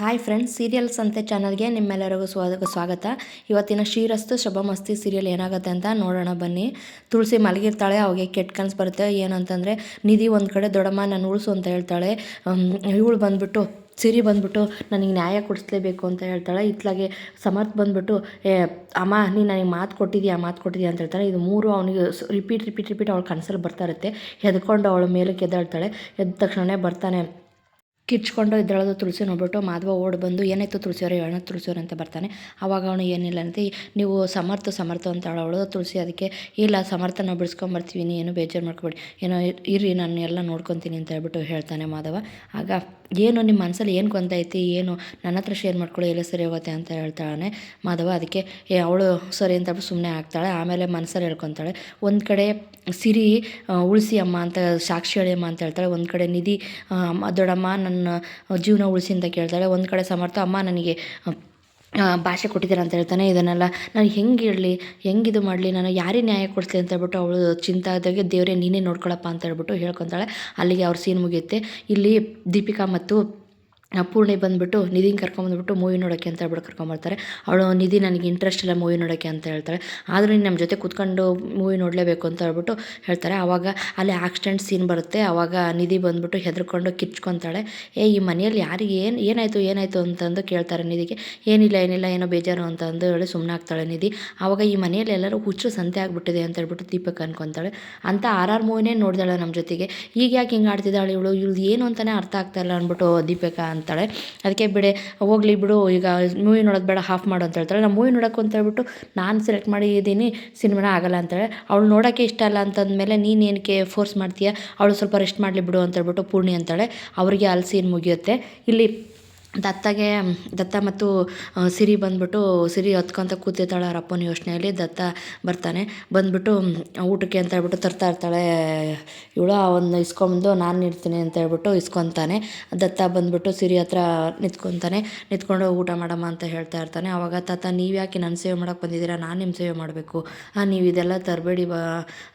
Hi friends serials ಅಂತೆ ಚಾನಲ್ಗೆ ನಿಮ್ಮೆಲ್ಲರಿಗೂ ಸ್ವಾಗ ಸ್ವಾಗತ. ಇವತ್ತಿನ ಶ್ರೀರಸ್ತು ಶುಭಮಸ್ತಿ ಸೀರಿಯಲ್ ಏನಾಗುತ್ತೆ ಅಂತ ನೋಡೋಣ ಬನ್ನಿ. ತುಳಸಿ ಮಲಗಿರ್ತಾಳೆ, ಅವಾಗೆ ಕೆಟ್ಟ ಕನಸು ಬರುತ್ತೆ. ಏನಂತಂದರೆ, ನಿಧಿ ಒಂದು ಕಡೆ, ದೊಡ್ಡಮ್ಮ, ನಾನು ಉಳಿಸು ಅಂತ ಹೇಳ್ತಾಳೆ. ಇವಳು ಬಂದ್ಬಿಟ್ಟು, ಸಿರಿ ಬಂದ್ಬಿಟ್ಟು, ನನಗೆ ನ್ಯಾಯ ಕೊಡಿಸ್ಲೇಬೇಕು ಅಂತ ಹೇಳ್ತಾಳೆ. ಇತ್ಲಾಗೆ ಸಮರ್ಥ ಬಂದ್ಬಿಟ್ಟು, ಏ, ಅಮ್ಮ, ನೀನು ನನಗೆ ಮಾತು ಕೊಟ್ಟಿದ್ಯಾ ಮಾತು ಕೊಟ್ಟಿದ್ಯಾ ಅಂತ ಹೇಳ್ತಾಳೆ. ಇದು ಮೂರು ಅವನಿಗೆ ರಿಪೀಟ್ ರಿಪೀಟ್ ರಿಪೀಟ್ ಅವಳು ಕನಸಲ್ಲಿ ಬರ್ತಾ ಇರುತ್ತೆ. ಎದ್ಕೊಂಡು ಅವಳ ಮೇಲೆ ಎದ್ದಾಳ್ತಾಳೆ. ಎದ್ದ ತಕ್ಷಣವೇ ಬರ್ತಾನೆ. ಕಿಚ್ಕೊಂಡು ಇದ್ರೊಳಗೆ ತುಳಸಿ ನೋಡ್ಬಿಟ್ಟು ಮಾಧವ ಓಡಿ ಬಂದು, ಏನಾಯ್ತು ತುಳಸಿಯವ್ರೆ? ಏನಾಯ್ತು ತುಳಸಿಯವ್ರೆ? ಅಂತ ಬರ್ತಾನೆ. ಆವಾಗ ಅವನು, ಏನಿಲ್ಲ ಅಂತ, ನೀವು ಸಮರ್ಥ ಸಮರ್ಥ ಅಂತ ಅವಳು ತುಳಸಿ, ಅದಕ್ಕೆ ಇಲ್ಲ ಸಮರ್ಥ ನಾವು ಬಿಡಿಸ್ಕೊಂಬರ್ತೀವಿ ಏನು ಬೇಜಾರು ಮಾಡ್ಕೊಬೇಡಿ. ಏನೋ ಇರ್ರಿ, ನಾನು ಎಲ್ಲ ನೋಡ್ಕೊತೀನಿ ಅಂತ ಹೇಳ್ಬಿಟ್ಟು ಹೇಳ್ತಾನೆ ಮಾಧವ. ಆಗ ಏನು ನಿಮ್ಮ ಮನಸ್ಸಲ್ಲಿ ಏನು ಗೊಂದೈತಿ ಏನು ನನ್ನ ಹತ್ರ ಶೇರ್ ಮಾಡ್ಕೊಳ್ಳಿ ಎಲ್ಲ ಸರಿ ಹೋಗುತ್ತೆ ಅಂತ ಹೇಳ್ತಾಳೆ. ಮಾಧವ ಅದಕ್ಕೆ, ಏ, ಅವಳು ಸರಿ ಅಂತ ಸುಮ್ಮನೆ ಆಗ್ತಾಳೆ. ಆಮೇಲೆ ಮನಸ್ಸಲ್ಲಿ ಹೇಳ್ಕೊತಾಳೆ, ಒಂದು ಕಡೆ ಸಿರಿ ಉಳಿಸಿ ಅಮ್ಮ ಅಂತ, ಸಾಕ್ಷಿ ಹೇಳಿ ಅಮ್ಮ ಅಂತ ಹೇಳ್ತಾಳೆ. ಒಂದು ಕಡೆ ನಿಧಿ ದೊಡ್ಡಮ್ಮ ನನ್ನ ಜೀವನ ಉಳಿಸಿ ಅಂತ ಕೇಳ್ತಾಳೆ. ಒಂದು ಕಡೆ ಸಮರ್ಥ ಅಮ್ಮ ನನಗೆ ಭಾಷೆ ಕೊಟ್ಟಿದ್ದಾರೆ ಅಂತ ಹೇಳ್ತಾನೆ, ಇದನ್ನೆಲ್ಲ ನಾನು ಹೆಂಗೆ ಇರಲಿ, ಹೆಂಗೆ ಇದು ಮಾಡಲಿ, ನಾನು ಯಾರಿಗೆ ನ್ಯಾಯ ಕೊಡಿಸ್ಲಿ ಅಂತ ಹೇಳ್ಬಿಟ್ಟು ಅವಳು ಚಿಂತಾದಾಗೆ, ದೇವರೇ, ನೀನೇ ನೋಡ್ಕೊಳಪ್ಪ ಅಂತ ಹೇಳ್ಬಿಟ್ಟು ಹೇಳ್ಕೊತಾಳೆ. ಅಲ್ಲಿಗೆ ಅವ್ರ ಸೀನ್ ಮುಗಿಯುತ್ತೆ. ಇಲ್ಲಿ ದೀಪಿಕಾ ಮತ್ತು ಪೂರ್ಣಿ ಬಂದುಬಿಟ್ಟು ನಿಧಿನ ಕರ್ಕೊಂಬಂದ್ಬಿಟ್ಟು ಮೂವಿ ನೋಡೋಕ್ಕೆ ಅಂತ ಹೇಳ್ಬಿಟ್ಟು ಕರ್ಕೊಂಬರ್ತಾರೆ. ಅವಳು ನಿಧಿ ನನಗೆ ಇಂಟ್ರೆಸ್ಟ್ ಇಲ್ಲ ಮೂವಿ ನೋಡೋಕ್ಕೆ ಅಂತ ಹೇಳ್ತಾಳೆ. ಆದರೂ ನೀನು ನಮ್ಮ ಜೊತೆ ಕೂತ್ಕೊಂಡು ಮೂವಿ ನೋಡಲೇಬೇಕು ಅಂತ ಹೇಳ್ಬಿಟ್ಟು ಹೇಳ್ತಾರೆ. ಆವಾಗ ಅಲ್ಲಿ ಆಕ್ಸಿಡೆಂಟ್ ಸೀನ್ ಬರುತ್ತೆ. ಆವಾಗ ನಿಧಿ ಬಂದುಬಿಟ್ಟು ಹೆದರ್ಕೊಂಡು ಕಿಚ್ಕೊತಾಳೆ. ಏ, ಈ ಮನೆಯಲ್ಲಿ ಯಾರಿಗೆ ಏನು, ಏನಾಯಿತು ಏನಾಯಿತು ಅಂತಂದು ಕೇಳ್ತಾರೆ ನಿಧಿಗೆ. ಏನಿಲ್ಲ ಏನಿಲ್ಲ, ಏನೋ ಬೇಜಾರು ಅಂತಂದು ಹೇಳಿ ಸುಮ್ಮನೆ ಆಗ್ತಾಳೆ ನಿಧಿ. ಆವಾಗ ಈ ಮನೆಯಲ್ಲಿ ಎಲ್ಲರೂ ಹುಚ್ಚು ಸಂತೆ ಆಗಿಬಿಟ್ಟಿದೆ ಅಂತ ಹೇಳ್ಬಿಟ್ಟು ದೀಪಕ್ ಅನ್ಕೊತಾಳೆ. ಅಂತ ಆರ್ ಆರ್ ಮೂವಿನೇ ನೋಡ್ದಾಳೆ ನಮ್ಮ ಜೊತೆಗೆ. ಈಗ ಯಾಕೆ ಹಿಂಗೆ ಆಡ್ತಿದ್ದಾಳೆ ಇವಳು? ಇವಳು ಏನು ಅಂತಲೇ ಅರ್ಥ ಆಗ್ತಾ ಇಲ್ಲ ಅಂದ್ಬಿಟ್ಟು ದೀಪಕ ಅಂತಾಳೆ. ಅದಕ್ಕೆ ಬಿಡೆ, ಹೋಗ್ಲಿ ಬಿಡು, ಈಗ ಮೂವಿ ನೋಡೋದು ಬೇಡ ಹಾಫ್ ಮಾಡು ಅಂತ ಹೇಳ್ತಾಳೆ. ನಾನು ಮೂವಿ ನೋಡೋಕೆ ಅಂತ ಹೇಳ್ಬಿಟ್ಟು ನಾನು ಸೆಲೆಕ್ಟ್ ಮಾಡಿದ್ದೀನಿ ಸಿನಿಮಾನ ಆಗಲ್ಲ ಅಂತಾಳೆ. ಅವಳು ನೋಡೋಕ್ಕೆ ಇಷ್ಟ ಅಲ್ಲ ಅಂತಂದಮೇಲೆ ನೀನು ಏನಕ್ಕೆ ಫೋರ್ಸ್ ಮಾಡ್ತೀಯ? ಅವಳು ಸ್ವಲ್ಪ ರೆಸ್ಟ್ ಮಾಡಲಿ ಬಿಡು ಅಂತ ಹೇಳ್ಬಿಟ್ಟು ಪೂರ್ಣಿ ಅಂತಾಳೆ. ಅವರಿಗೆ ಅಲ್ಲಿ ಸೀನ್ ಮುಗಿಯುತ್ತೆ. ಇಲ್ಲಿ ದತ್ತಗೆ, ದತ್ತ ಮತ್ತು ಸಿರಿ ಬಂದ್ಬಿಟ್ಟು, ಸಿರಿ ಹೊತ್ಕೊಂತ ಕೂತಿರ್ತಾಳೆ ಅವ್ರ ಅಪ್ಪನ ಯೋಚನೆಯಲ್ಲಿ ದತ್ತ ಬರ್ತಾನೆ. ಬಂದ್ಬಿಟ್ಟು ಊಟಕ್ಕೆ ಅಂತ ಹೇಳ್ಬಿಟ್ಟು ತರ್ತಾ ಇರ್ತಾಳೆ. ಇವಳು, ಅವನ್ನ ಇಸ್ಕೊಂಬಂದು ನಾನು ಇರ್ತೀನಿ ಅಂತ ಹೇಳ್ಬಿಟ್ಟು ಇಸ್ಕೊತಾನೆ. ದತ್ತ ಬಂದ್ಬಿಟ್ಟು ಸಿರಿ ಹತ್ರ ನಿಂತ್ಕೊತಾನೆ. ನಿಂತ್ಕೊಂಡು, ಊಟ ಮಾಡಮ್ಮ ಅಂತ ಹೇಳ್ತಾ ಇರ್ತಾನೆ. ಅವಾಗ, ತಾತ, ನೀವು ಯಾಕೆ ನನ್ನ ಸೇವೆ ಮಾಡೋಕ್ಕೆ ಬಂದಿದ್ದೀರಾ? ನಾನು ನಿಮ್ಮ ಸೇವೆ ಮಾಡಬೇಕು. ಹಾಂ ನೀವು ಇದೆಲ್ಲ ತರಬೇಡಿ ಬ,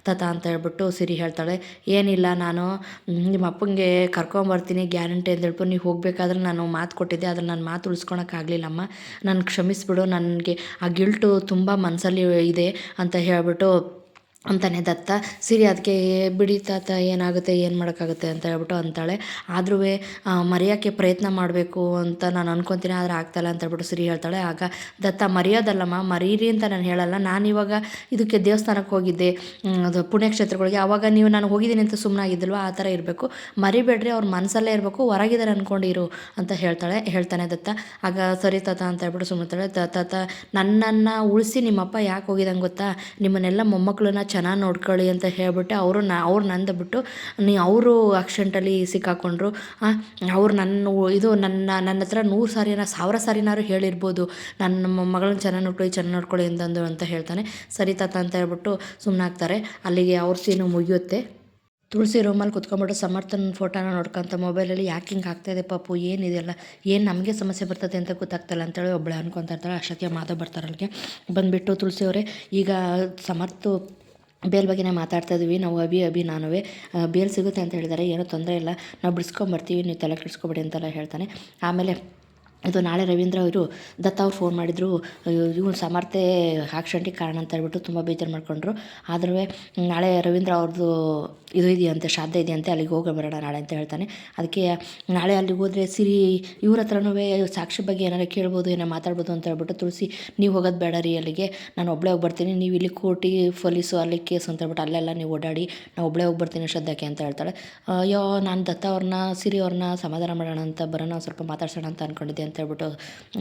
ತಾತ ಅಂತ ಹೇಳ್ಬಿಟ್ಟು ಸಿರಿ ಹೇಳ್ತಾಳೆ. ಏನಿಲ್ಲ, ನಾನು ನಿಮ್ಮ ಅಪ್ಪಂಗೆ ಕರ್ಕೊಂಬರ್ತೀನಿ, ಗ್ಯಾರಂಟಿ ಅಂತ ಹೇಳ್ಬಿಟ್ಟು ನೀವು ಹೋಗಬೇಕಾದ್ರೆ ನಾನು ಮಾತು ಕೊಟ್ಟಿದ್ದೆ ಅದನ್ನು ನಾನು ಮಾತು ಉಳಿಸ್ಕೊಳಕ್ಕಾಗಲಿಲ್ಲಮ್ಮ ನಾನು ಕ್ಷಮಿಸ್ಬಿಡು, ನನಗೆ ಆ ಗಿಲ್ಟು ತುಂಬ ಮನಸ್ಸಲ್ಲಿ ಇದೆ ಅಂತ ಹೇಳಿಬಿಟ್ಟು ಅಂತಾನೆ ದತ್ತ, ಸಿರಿ ಅದಕ್ಕೆ ಬಿಡಿ ತಾತ, ಏನಾಗುತ್ತೆ, ಏನು ಮಾಡೋಕ್ಕಾಗುತ್ತೆ? ಅಂತ ಹೇಳ್ಬಿಟ್ಟು ಅಂತಾಳೆ. ಆದ್ರೂ ಮರೆಯೋಕ್ಕೆ ಪ್ರಯತ್ನ ಮಾಡಬೇಕು ಅಂತ ನಾನು ಅನ್ಕೊತೀನಿ, ಆದರೆ ಆಗ್ತಾಯಿಲ್ಲ ಅಂತ ಹೇಳ್ಬಿಟ್ಟು ಸಿರಿ ಹೇಳ್ತಾಳೆ. ಆಗ ದತ್ತ, ಮರೆಯೋದಲ್ಲಮ್ಮ, ಮರೀರಿ ಅಂತ ನಾನು ಹೇಳಲ್ಲ. ನಾನು ಇವಾಗ ಇದಕ್ಕೆ ದೇವಸ್ಥಾನಕ್ಕೆ ಹೋಗಿದ್ದೆ. ಅದು ಪುಣ್ಯಕ್ಷೇತ್ರಗಳಿಗೆ. ಆವಾಗ ನೀವು ನಾನು ಹೋಗಿದ್ದೀನಿ ಅಂತ ಸುಮ್ಮನಾಗಿದ್ದಲ್ವ ಆ ಥರ ಇರಬೇಕು. ಮರಿಬೇಡ್ರಿ, ಅವ್ರ ಮನಸ್ಸಲ್ಲೇ ಇರಬೇಕು. ಹೊರಗಿದ್ದಾರೆ ಅಂದ್ಕೊಂಡಿರು ಅಂತ ಹೇಳ್ತಾಳೆ, ಹೇಳ್ತಾನೆ ದತ್ತ. ಆಗ, ಸರಿ ತಾತ, ಅಂತ ಹೇಳ್ಬಿಟ್ಟು ಸುಮ್ಮನೆ ತಾತ, ನನ್ನನ್ನು ಉಳಿಸಿ ನಿಮ್ಮಪ್ಪ ಯಾಕೆ ಹೋಗಿದಂಗೆ ಗೊತ್ತಾ? ನಿಮ್ಮನ್ನೆಲ್ಲ ಮೊಮ್ಮಕ್ಕಳನ್ನ ಚೆನ್ನಾಗಿ ನೋಡ್ಕೊಳ್ಳಿ ಅಂತ ಹೇಳ್ಬಿಟ್ಟು ಅವರು ನ, ಅವ್ರು ನಂದು ಬಿಟ್ಟು ನೀ ಅವರು ಆಕ್ಸಿಡೆಂಟಲ್ಲಿ ಸಿಕ್ಕಾಕೊಂಡ್ರು. ಅವ್ರು ನನ್ನ ಇದು ನನ್ನ ನನ್ನ ಹತ್ರ ನೂರು ಸಾರಿನ ಸಾವಿರ ಸಾರಿನಾರು ಹೇಳಿರ್ಬೋದು. ನನ್ನ ಮಗಳನ್ನ ಚೆನ್ನಾಗಿ ನೋಡ್ಕೊಳ್ಳಿ ಚೆನ್ನಾಗಿ ನೋಡ್ಕೊಳ್ಳಿ ಅಂತಂದು ಅಂತ ಹೇಳ್ತಾನೆ. ಸರಿ ತಾತ ಅಂತ ಹೇಳ್ಬಿಟ್ಟು ಸುಮ್ಮನಾಗ್ತಾರೆ ಅಲ್ಲಿಗೆ ಅವ್ರ ಸೀನು ಮುಗಿಯುತ್ತೆ. ತುಳಸಿ ರೂಮಲ್ಲಿ ಕುತ್ಕೊಂಡ್ಬಿಟ್ಟು ಸಮರ್ಥನ ಫೋಟೋನ ನೋಡ್ಕೊಂತ ಮೊಬೈಲಲ್ಲಿ ಯಾಕೆ ಹಿಂಗೆ ಆಗ್ತಾಯಿದೆ ಪಾಪು ಏನಿದೆಯಲ್ಲ ಏನು ನಮಗೆ ಸಮಸ್ಯೆ ಬರ್ತದೆ ಅಂತ ಗೊತ್ತಾಗ್ತಲ್ಲ ಅಂತೇಳಿ ಒಬ್ಬಳೆ ಅನ್ಕೊತಾ ಇರ್ತಾಳೆ. ಅಷ್ಟಕ್ಕೆ ಬರ್ತಾರೆ ಅಲ್ಲಿಗೆ ಬಂದುಬಿಟ್ಟು ತುಳಸಿಯವರೇ ಈಗ ಸಮರ್ಥು ಬೇಲ್ ಬಗ್ಗೆನೇ ಮಾತಾಡ್ತಾ ಇದ್ವಿ. ನಾವು ಅಭಿ ಅಭಿ, ನಾನುವೇ. ಬೇಲ್ ಸಿಗುತ್ತೆ ಅಂತ ಹೇಳಿದ್ದಾರೆ ಏನೂ ತೊಂದರೆ ಇಲ್ಲ. ನಾವು ಬಿಡಿಸ್ಕೊಂಬರ್ತೀವಿ. ನೀವು ತಲೆ ಕೆಡಿಸ್ಕೊಬೇಡಿ ಅಂತೆಲ್ಲ ಹೇಳ್ತಾನೆ. ಆಮೇಲೆ ಇದು ನಾಳೆ ರವೀಂದ್ರ ಅವರು ದತ್ತ ಅವ್ರು ಫೋನ್ ಮಾಡಿದರು. ಇವನು ಸಮರ್ಥೆ ಆಕ್ಸಿಡೆಂಟಿಗೆ ಕಾರಣ ಅಂತ ಹೇಳ್ಬಿಟ್ಟು ತುಂಬ ಬೇಜಾರು ಮಾಡ್ಕೊಂಡ್ರು. ಆದ್ರೂ ನಾಳೆ ರವೀಂದ್ರ ಅವ್ರದ್ದು ಇದು ಇದೆಯಂತೆ, ಶ್ರಾದ್ದ ಇದೆಯಂತೆ, ಅಲ್ಲಿಗೆ ಹೋಗಿ ಬರೋಣ ನಾಳೆ ಅಂತ ಹೇಳ್ತಾನೆ. ಅದಕ್ಕೆ ನಾಳೆ ಅಲ್ಲಿಗೆ ಹೋದರೆ ಸಿರಿ, ಇವ್ರ ಹತ್ರನೂ ಸಾಕ್ಷಿ ಬಗ್ಗೆ ಏನಾರು ಕೇಳ್ಬೋದು ಏನೋ ಮಾತಾಡ್ಬೋದು ಅಂತ ಹೇಳ್ಬಿಟ್ಟು ತುಳಸಿ, ನೀವು ಹೋಗೋದು ಬೇಡ ರೀ ಅಲ್ಲಿಗೆ. ನಾನು ಒಬ್ಬಳೇ ಹೋಗಿ ಬರ್ತೀನಿ ನೀವು ಇಲ್ಲಿ ಕೋಟಿ ಪೊಲೀಸು, ಅಲ್ಲಿ ಕೇಸ್ ಅಂತ ಹೇಳ್ಬಿಟ್ಟು ಅಲ್ಲೆಲ್ಲ ನೀವು ಓಡಾಡಿ ನಾನು ಒಬ್ಬಳೇ ಹೋಗಿ ಬರ್ತೀನಿ ಶ್ರದ್ಧಕ್ಕೆ ಅಂತ ಹೇಳ್ತಾಳೆ. ಅಯ್ಯೋ, ನಾನು ದತ್ತ ಅವ್ರನ್ನ ಸಿರಿ ಅವ್ರನ್ನ ಸಮಾಧಾನ ಮಾಡೋಣ ಅಂತ ಬರೋಣ, ಸ್ವಲ್ಪ ಮಾತಾಡ್ಸೋಣ ಅಂತ ಅಂದ್ಕೊಂಡಿದ್ದೆ ಅಂತ ಹೇಳ್ಬಿಟ್ಟು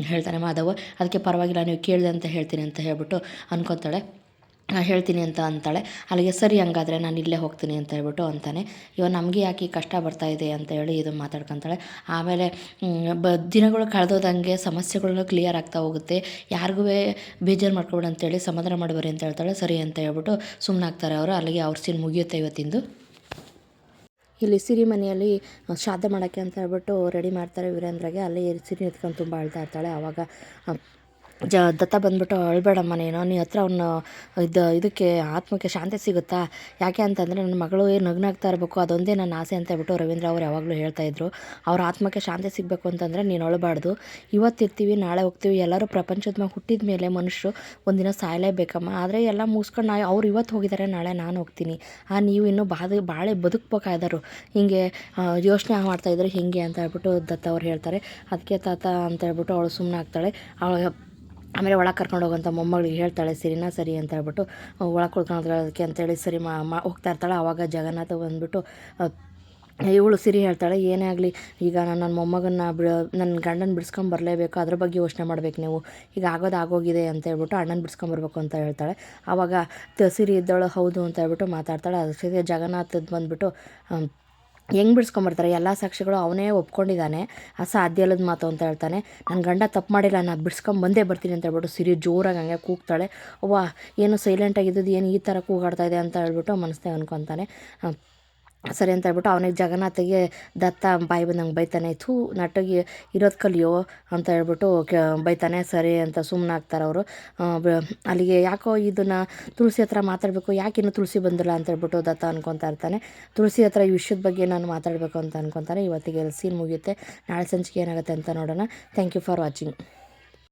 ಹೇಳ್ತಾನೆ, ಮಾಧವ, ಅದಕ್ಕೆ ಪರವಾಗಿಲ್ಲ, ನೀವು ಕೇಳಿದೆ ಅಂತ ಹೇಳ್ತೀನಿ ಅಂತ ಹೇಳ್ಬಿಟ್ಟು ಅನ್ಕೊತಾಳೆ. ಹೇಳ್ತೀನಿ ಅಂತ ಅಂತಾಳೆ. ಅಲ್ಲಿಗೆ, ಸರಿ ಹಂಗಾದ್ರೆ ನಾನು ಇಲ್ಲೇ ಹೋಗ್ತೀನಿ ಅಂತ ಹೇಳ್ಬಿಟ್ಟು ಅಂತಾನೆ. ಇವಾಗ ನಮಗೆ ಯಾಕೆ ಕಷ್ಟ ಬರ್ತಾ ಇದೆ ಅಂತ ಹೇಳಿ ಇದು ಮಾತಾಡ್ಕೊತಾಳೆ. ಆಮೇಲೆ ಬ, ದಿನಗಳು ಕಳೆದೋದಂಗೆ ಸಮಸ್ಯೆಗಳು ಕ್ಲಿಯರ್ ಆಗ್ತಾ ಹೋಗುತ್ತೆ. ಯಾರಿಗೂ ಬೇಜಾರು ಮಾಡ್ಕೊಬೇಡ ಅಂತೇಳಿ ಸಮಾಧಾನ ಮಾಡಬರಿ ಅಂತ ಹೇಳ್ತಾಳೆ. ಸರಿ ಅಂತ ಹೇಳ್ಬಿಟ್ಟು ಸುಮ್ಮನಾಗ್ತಾರೆ ಅವರು. ಅಲ್ಲಿಗೆ, ಅವ್ರ ಸೀನ್ ಮುಗಿಯುತ್ತೆ ಇವತ್ತಿಂದು. ಇಲ್ಲಿ ಸಿರಿ ಮನೆಯಲ್ಲಿ ಶ್ರಾದ್ದ ಮಾಡೋಕ್ಕೆ ಅಂತ ಹೇಳ್ಬಿಟ್ಟು ರೆಡಿ ಮಾಡ್ತಾರೆ ವೀರೇಂದ್ರಗೆ. ಅಲ್ಲಿ ಸಿರಿ ಎತ್ಕೊಂಡು ತುಂಬ ಅಳ್ತಾ ಇರ್ತಾಳೆ. ಆವಾಗ ಜ ದತ್ತ ಬಂದ್ಬಿಟ್ಟು ಅಳ್ಬೇಡಮ್ಮ ನೀನು, ನೀ ಹತ್ರ ಅವನು ಇದು, ಇದಕ್ಕೆ ಆತ್ಮಕ್ಕೆ ಶಾಂತಿ ಸಿಗುತ್ತಾ? ಯಾಕೆ ಅಂತಂದರೆ ನನ್ನ ಮಗಳು ನಗ್ನಾಗ್ತಾ ಇರಬೇಕು, ಅದೊಂದೇ ನನ್ನ ಆಸೆ ಅಂತ ಹೇಳ್ಬಿಟ್ಟು ರವೀಂದ್ರ ಅವ್ರು ಯಾವಾಗಲೂ ಹೇಳ್ತಾ ಇದ್ರು. ಅವ್ರ ಆತ್ಮಕ್ಕೆ ಶಾಂತಿ ಸಿಗಬೇಕು ಅಂತಂದರೆ ನೀನು ಅಳಬಾರ್ದು. ಇವತ್ತಿರ್ತೀವಿ ನಾಳೆ ಹೋಗ್ತೀವಿ, ಎಲ್ಲರೂ ಪ್ರಪಂಚದ ಮ್ಯಾಗ ಹುಟ್ಟಿದ ಮೇಲೆ ಮನುಷ್ಯರು ಒಂದಿನ ಸಾಯಲೇಬೇಕಮ್ಮ. ಆದರೆ ಎಲ್ಲ ಮುಗಿಸ್ಕೊಂಡು ನಾ ಅವ್ರು ಇವತ್ತು ಹೋಗಿದ್ದಾರೆ ನಾಳೆ ನಾನು ಹೋಗ್ತೀನಿ. ಆ ನೀವು ಇನ್ನೂ ಬಾಧೆ ಭಾಳ ಬದುಕ್ಬೇಕಾದರು ಹೀಗೆ ಯೋಚನೆ ಮಾಡ್ತಾಯಿದ್ರು ಹೀಗೆ ಅಂತ ಹೇಳ್ಬಿಟ್ಟು ದತ್ತ ಅವ್ರು ಹೇಳ್ತಾರೆ. ಅದಕ್ಕೆ ತಾತ ಅಂತ ಹೇಳ್ಬಿಟ್ಟು ಅವಳು ಸುಮ್ಮನೆ ಆಗ್ತಾಳೆ ಅವಳು ಆಮೇಲೆ ಒಳಗೆ ಕರ್ಕೊಂಡು ಹೋಗೋಂಥ ಮೊಮ್ಮಗಳಿಗೆ ಹೇಳ್ತಾಳೆ ಸರಿನಾ ಸರಿ ಅಂತ ಹೇಳ್ಬಿಟ್ಟು ಒಳಗೆ ಅದಕ್ಕೆ ಅಂತೇಳಿ ಸರಿ, ಮಾ ಮಾ, ಹೋಗ್ತಾ ಇರ್ತಾಳೆ. ಆವಾಗ ಜಗನ್ನಾಥ ಬಂದುಬಿಟ್ಟು ಇವಳು ಸಿರಿ ಹೇಳ್ತಾಳೆ. ಏನೇ ಆಗಲಿ, ಈಗ ನಾನು ನನ್ನ ಮೊಮ್ಮಗನ್ನ ಬಿಡ ನನ್ನ ಗಂಡನ ಬಿಡಿಸ್ಕೊಂಡ್ ಬರಲೇಬೇಕು. ಅದ್ರ ಬಗ್ಗೆ ಯೋಚನೆ ಮಾಡ್ಬೇಕು ನೀವು. ಈಗ ಆಗೋದು ಆಗೋಗಿದೆ ಅಂತ ಹೇಳ್ಬಿಟ್ಟು, ಅಣ್ಣನ ಬಿಡಿಸ್ಕೊಂಬರ್ಬೇಕು ಅಂತ ಹೇಳ್ತಾಳೆ. ಆವಾಗ ಸಿರಿ ಇದ್ದವಳು, ಹೌದು ಅಂತ ಹೇಳ್ಬಿಟ್ಟು ಮಾತಾಡ್ತಾಳೆ. ಅದಕ್ಕೆ ಜಗನ್ನಾಥದ್ದು ಬಂದ್ಬಿಟ್ಟು ಹೆಂಗೆ ಬಿಡಿಸ್ಕೊಂಬರ್ತಾರೆ? ಎಲ್ಲ ಸಾಕ್ಷಿಗಳು ಅವನೇ ಒಪ್ಕೊಂಡಿದ್ದಾನೆ. ಅಸಾಧ್ಯ ಇಲ್ಲದ ಮಾತು ಅಂತ ಹೇಳ್ತಾನೆ. ನನ್ನ ಗಂಡ ತಪ್ಪು ಮಾಡಿಲ್ಲ ನಾನು ಬಿಡ್ಸ್ಕೊಂಡ್ ಬಂದೇ ಬರ್ತೀನಿ ಅಂತ ಹೇಳ್ಬಿಟ್ಟು ಸಿರಿ ಜೋರಾಗಿ ಹಂಗೆ ಕೂಗ್ತಾಳೆ. ವಾ ಏನು ಸೈಲೆಂಟಾಗಿದ್ದದ್ದು ಏನು ಈ ಥರ ಕೂಗಾಡ್ತಾ ಇದೆ ಅಂತ ಹೇಳ್ಬಿಟ್ಟು ಮನಸ್ಸೇ ಅನ್ಕೊತಾನೆ. ಸರಿ ಅಂತ ಹೇಳ್ಬಿಟ್ಟು ಅವನಿಗೆ ಜಗನ್ನಾಥಗೆ ದತ್ತ ಬಾಯಿ ಬಂದಂಗೆ ಬೈತಾನೆ, ಥೂ ನಟಗೆ ಇರೋದು ಕಲಿಯೋ ಅಂತ ಹೇಳ್ಬಿಟ್ಟು ಕೆ, ಬೈತಾನೆ, ಸರಿ ಅಂತ ಸುಮ್ಮನೆ ಆಗ್ತಾರೆ ಅವರು. ಅಲ್ಲಿಗೆ ಯಾಕೋ ಇದನ್ನು ತುಳಸಿ ಹತ್ರ ಮಾತಾಡಬೇಕು, ಯಾಕೆ ಇನ್ನೂ ತುಳಸಿ ಬಂದಿಲ್ಲ ಅಂತ ಹೇಳ್ಬಿಟ್ಟು ದತ್ತ ಅನ್ಕೊತಾ ಇರ್ತಾನೆ. ತುಳಸಿ ಹತ್ರ ಈ ವಿಷಯದ ಬಗ್ಗೆ ನಾನು ಮಾತಾಡಬೇಕು ಅಂತ ಅನ್ಕೊತಾನೆ, ಇವತ್ತಿಗೆ ಸೀನ್ ಮುಗಿಯುತ್ತೆ, ನಾಳೆ ಸಂಚಿಕೆ ಏನಾಗುತ್ತೆ ಅಂತ ನೋಡೋಣ. Thank you for watching